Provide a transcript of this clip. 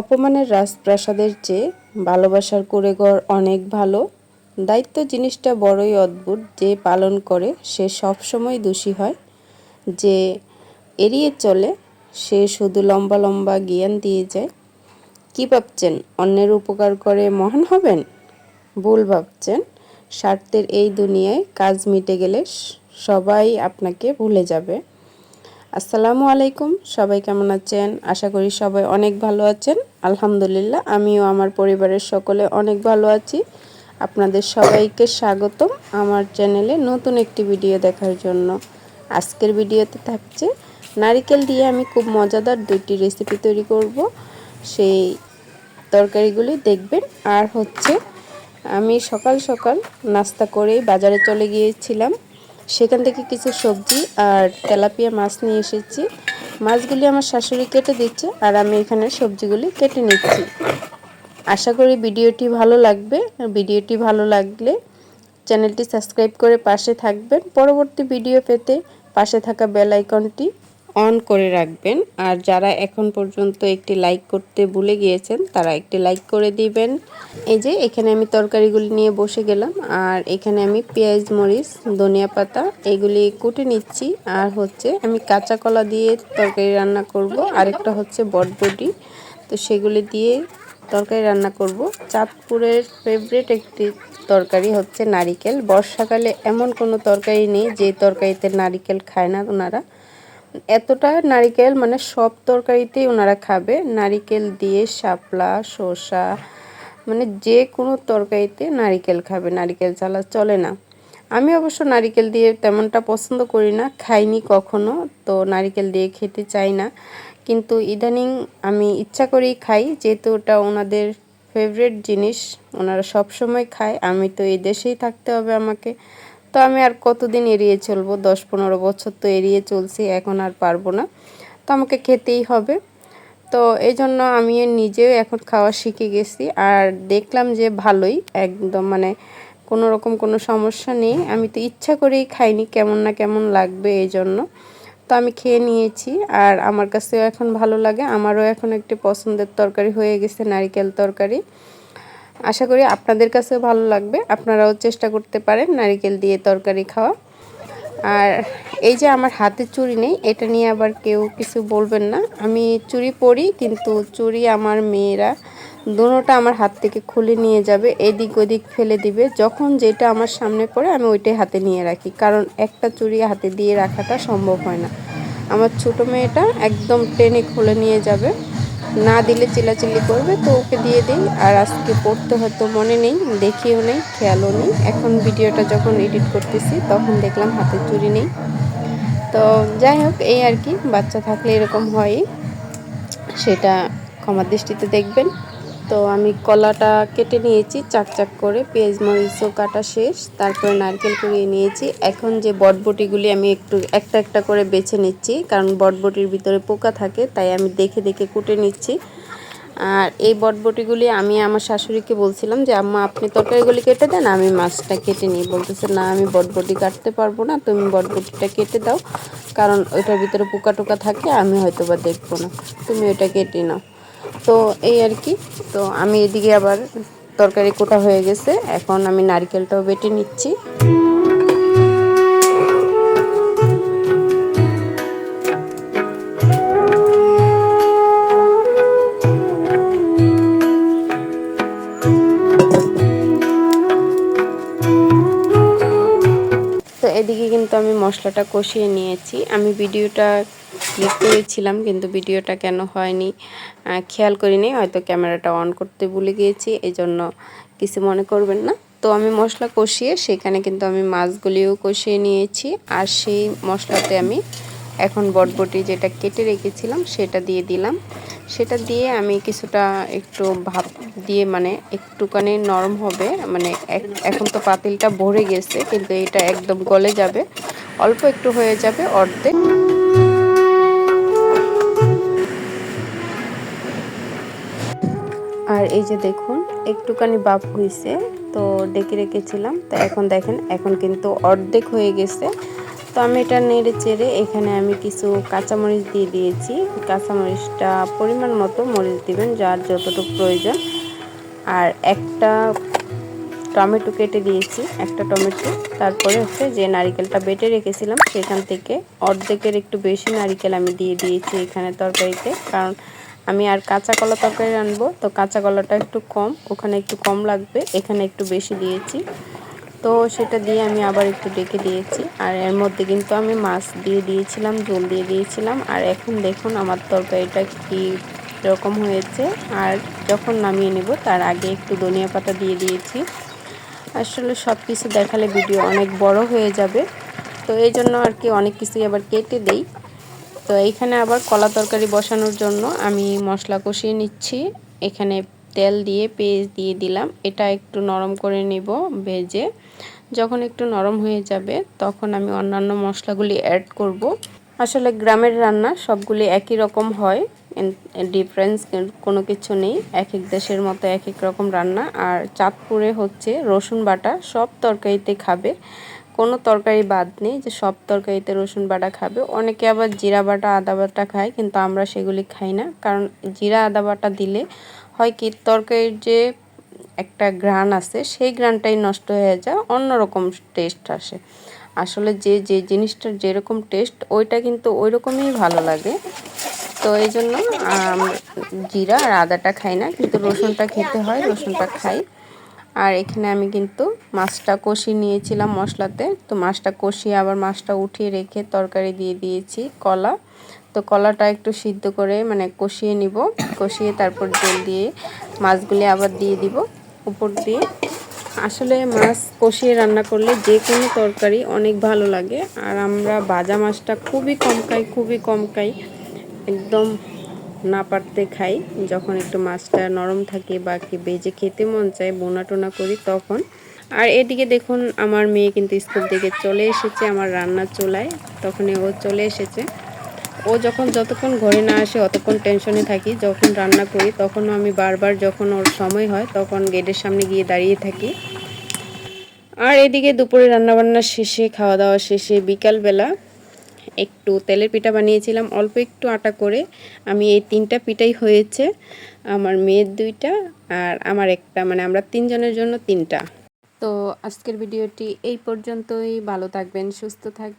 অপমানের রাজপ্রাসাদের চেয়ে ভালোবাসার কুড়েঘর অনেক ভালো। দায়িত্ব জিনিসটা বড়ই অদ্ভুত যে পালন করে সে সবসময় দোষী হয়, যে এড়িয়ে চলে সে শুধু লম্বা লম্বা জ্ঞান দিয়ে যায়। কি ভাবছেন, অন্যের উপকার করে মহান হবেন? ভুল ভাবছেন, স্বার্থের এই দুনিয়ায় কাজ মিটে গেলে সবাই আপনাকে ভুলে যাবে। আসসালামু আলাইকুম, সবাই কেমন আছেন? আশা করি সবাই অনেক ভালো আছেন। আলহামদুলিল্লাহ, আমিও আমার পরিবারের সকলে অনেক ভালো আছি। আপনাদের সবাইকে স্বাগতম আমার চ্যানেলে নতুন একটি ভিডিও দেখার জন্য। আজকের ভিডিওতে থাকছে, নারিকেল দিয়ে আমি খুব মজাদার দুইটি রেসিপি তৈরি করব। সেই তরকারিগুলি দেখবেন। আর হচ্ছে, আমি সকাল সকাল নাস্তা করেই বাজারে চলে গিয়েছিলাম। সেখান থেকে কিছু সবজি আর তেলাপিয়া মাছ নিয়ে এসেছি। মাছগুলি আমার শাশুড়ি কেটে দিচ্ছে আর আমি এখানে সবজিগুলি কেটে নিচ্ছি। আশা করি ভিডিওটি ভালো লাগবে। ভিডিওটি ভালো লাগলে চ্যানেলটি সাবস্ক্রাইব করে পাশে থাকবেন। পরবর্তী ভিডিও পেতে পাশে থাকা বেল আইকনটি অন করে রাখবেন। আর যারা এখন পর্যন্ত একটি লাইক করতে ভুলে গিয়েছেন, তারা একটি লাইক করে দিবেন। এই যে, এখানে আমি তরকারিগুলি নিয়ে বসে গেলাম। আর এখানে আমি পেঁয়াজ, মরিচ, ধনিয়া পাতা, এগুলি কুটে নিচ্ছি। আর হচ্ছে, আমি কাঁচা কলা দিয়ে তরকারি রান্না করব। আরেকটা হচ্ছে বটবটি। তো সেগুলি দিয়ে তরকারি রান্না করব। চাঁদপুরের ফেভারিট একটি তরকারি হচ্ছে নারিকেল। বর্ষাকালে এমন কোনো তরকারি নেই যে তরকারিতে নারিকেল খায় না ওনারা। এতটা নারিকেল মানে সব তরকারিতেই ওনারা খাবে। নারিকেল দিয়ে শাপলা, শসা মানে যে কোনো তরকারিতে নারিকেল খাবে। নারিকেল ছাড়া চলে না। আমি অবশ্য নারিকেল দিয়ে তেমনটা পছন্দ করি না, খাইনি কখনো, তো নারিকেল দিয়ে খেতে চাই না। কিন্তু ইদানিং আমি ইচ্ছা করেই খাই, যেহেতু ওটা ওনাদের ফেভারেট জিনিস, ওনারা সবসময় খায়। আমি তো এই দেশেই থাকতে হবে আমাকে। আমি আর কতদিন এড়িয়ে চলবো? দশ, পনেরো বছর তো এড়িয়ে চলছি, এখন আর পারব না। তো আমাকে খেতেই হবে। তো এই জন্য আমি নিজেও এখন খাওয়া শিখে গেছি। আর দেখলাম যে ভালোই, একদম মানে কোনো রকম কোনো সমস্যা নেই। আমি তো ইচ্ছা করেই খাইনি, কেমন না কেমন লাগবে এই জন্য তো আমি খেয়ে নিয়েছি। আর আমার কাছেও এখন ভালো লাগে। আমারও এখন একটি পছন্দের তরকারি হয়ে গেছে, নারিকেল তরকারি। আশা করি আপনাদের কাছেও ভালো লাগবে। আপনারাও চেষ্টা করতে পারেন নারিকেল দিয়ে তরকারি খাওয়া। আর এই যে আমার হাতে চুড়ি নেই, এটা নিয়ে আবার কেউ কিছু বলবেন না। আমি চুড়ি পরি, কিন্তু চুড়ি আমার মেয়েরা দুটোটা আমার হাত থেকে খুলে নিয়ে যাবে, এদিক ওদিক ফেলে দিবে। যখন যেটা আমার সামনে পড়ে, আমি ওইটাই হাতে নিয়ে রাখি। কারণ একটা চুড়ি হাতে দিয়ে রাখাটা সম্ভব হয় না। আমার ছোটো মেয়েটা একদম টেনে খুলে নিয়ে যাবে। না দিলে চিল্লাচিল্লি করবে, তো ওকে দিয়ে দিই। আর আজকে পড়তে হয়তো মনে নেই, দেখিও নেই, খেয়ালও নেই। এখন ভিডিওটা যখন এডিট করতেছি, তখন দেখলাম হাতে চুরি নেই। তো যাই হোক, এই আর কি, বাচ্চা থাকলে এরকম হয় সেটা ক্ষমার দৃষ্টিতে দেখবেন। তো আমি কলাটা কেটে নিয়েছি চাক চাক করে পেঁয়াজ, মরিচও কাটা শেষ, তারপরে নারকেল কুড়িয়ে নিয়েছি। এখন যে বটবটিগুলি আমি একটু একটা একটা করে বেছে নিচ্ছি, কারণ বটবটির ভিতরে পোকা থাকে, তাই আমি দেখে দেখে কুটে নিচ্ছি। আর এই বটবটিগুলি আমি আমার শাশুড়িকে বলছিলাম যে, আম্মা, আপনি তরকারিগুলি কেটে দেন, আমি মাছটা কেটে নিই। বলতেছে, না, আমি বটবটি কাটতে পারব না, তুমি বটবটিটা কেটে দাও, কারণ ওইটার ভিতরে পোকা টোকা থাকে, আমি হয়তো বা দেখব না। তুমি ওইটা কেটে নাও। তো এই আর কি। তো আমি এদিকে আবার তরকারি কোটা হয়ে গেছে। এখন আমি নারকেলটাও বেটে নিচ্ছি। তো এদিকে কিন্তু আমি মশলাটা কষিয়ে নিয়েছি। আমি ভিডিওটা ক্লিক করেছিলাম, কিন্তু ভিডিওটা কেন হয়নি? খেয়াল করিনি, হয়তো ক্যামেরাটা অন করতে ভুলে গিয়েছি এই জন্য কিছু মনে করবেন না। তো আমি মশলা কষিয়ে সেখানে কিন্তু আমি মাছগুলিও কষিয়ে নিয়েছি, আর সেই মশলাতে আমি এখন বটবটি যেটা কেটে রেখেছিলাম, সেটা দিয়ে দিলাম। সেটা দিয়ে আমি কিছুটা একটু ভাপ দিয়ে মানে একটুখানি নরম হবে মানে এখন তো পাতিলটা ভরে গেছে, কিন্তু এটা একদম গলে যাবে, অল্প একটু হয়ে যাবে অর্ধেক। এই যে দেখুন, একটুখানি বাপ হয়েছে তো ডেকে রেখেছিলাম। তো এখন দেখেন, এখন কিন্তু অর্ধেক হয়ে গেছে। তো আমি এটা নেড়ে চেড়ে এখানে আমি কিছু কাঁচামরিচ দিয়ে দিয়েছি। কাঁচামরিচটা পরিমাণ মতো মরিচ দিবেন, যার যতটুকু প্রয়োজন। আর একটা টমেটো কেটে দিয়েছি, একটা টমেটো। তারপরে হচ্ছে যে নারিকেলটা বেটে রেখেছিলাম, সেখান থেকে অর্ধেকের একটু বেশি নারিকেল আমি দিয়ে দিয়েছি এখানে তরকারিতে। কারণ আমি আর কাঁচা কলা তরকারি রানবো তো কাঁচা কলাটা একটু কম, ওখানে একটু কম লাগবে, এখানে একটু বেশি দিয়েছি। তো সেটা দিয়ে আমি আবার একটু ডেকে দিয়েছি। আর এর মধ্যে কিন্তু আমি মাছ দিয়ে দিয়েছিলাম, জল দিয়ে দিয়েছিলাম। আর এখন দেখুন আমার তরকারিটা কী রকম হয়েছে। আর যখন নামিয়ে নেব, তার আগে একটু ধনিয়া পাতা দিয়ে দিয়েছি। আসলে সব কিছু দেখালে ভিডিও অনেক বড় হয়ে যাবে। তো এই জন্য আর কি অনেক কিছুই আবার কেটে দেই। তো এইখানে আবার কলা তরকারি বসানোর জন্য আমি মশলা কষিয়ে নিচ্ছি। এখানে তেল দিয়ে পেঁয়াজ দিয়ে দিলাম। এটা একটু নরম করে নিব ভেজে। যখন একটু নরম হয়ে যাবে, তখন আমি অন্যান্য মশলাগুলি অ্যাড করব। আসলে গ্রামের রান্না সবগুলি একই রকম হয় ডিফারেন্স কোনো কিছু নেই। এক এক দেশের মতো এক এক রকম রান্না। আর চাঁদপুরে হচ্ছে রসুন বাটা, সব তরকারিতে খাবে। কোনো তরকারি বাদ নেই যে সব তরকারিতে রসুন বাটা খাবে। অনেকে আবার জিরা বাটা, আদা বাটা খায়, কিন্তু আমরা সেগুলি খাই না। কারণ জিরা, আদা বাটা দিলে হয় কি, তরকারির যে একটা ঘ্রাণ আছে, সেই ঘ্রাণটাই নষ্ট হয়ে যায়, অন্যরকম টেস্ট আসে। আসলে যে যে জিনিসটার যেরকম টেস্ট, ওইটা কিন্তু ওই রকমই ভালো লাগে। তো এই জন্য জিরা আর আদাটা খাই না, কিন্তু রসুনটা খেতে হয়, রসুনটা খাই। আর এখানে আমি কিন্তু মাছটা কষিয়ে নিয়েছিলাম মশলাতে। তো মাছটা কষিয়ে আবার মাছটা উঠিয়ে রেখে তরকারি দিয়ে দিয়েছি কলা। তো কলাটা একটু সিদ্ধ করে মানে কষিয়ে নিব। কষিয়ে তারপর জল দিয়ে মাছগুলি আবার দিয়ে দিব উপর দিয়ে। আসলে মাছ কষিয়ে রান্না করলে যে কোনো তরকারি অনেক ভালো লাগে। আর আমরা ভাজা মাছটা খুবই কম খাই, খুবই কম খাই। একদম না পারতে খাই, যখন একটু মাছটা নরম থাকে বা কি বেজে খেতে মন চায় বোনা টোনা করি তখন। আর এদিকে দেখুন, আমার মেয়ে কিন্তু স্কুল থেকে চলে এসেছে আমার রান্না চোলায়। তখনই ও চলে এসেছে। ও যখন যতক্ষণ ঘরে না আসে, অতক্ষণ টেনশনে থাকি। যখন রান্না করি, তখনও আমি বারবার যখন ওর সময় হয়, তখন গেটের সামনে গিয়ে দাঁড়িয়ে থাকি। আর এদিকে দুপুরে রান্নাবান্না শেষে খাওয়া দাওয়া শেষে, বিকালবেলা একটু তেলের পিঠা বানিয়েছিলাম, অল্প একটু আটা করে। আমি এই তিনটা পিঠাই হয়েছে, আমার মেয়ের দুইটা আর আমার একটা মানে আমরা তিনজনের জন্য তিনটা। তো আজকের ভিডিওটি এই পর্যন্তই, ভালো থাকবেন, সুস্থ থাকবেন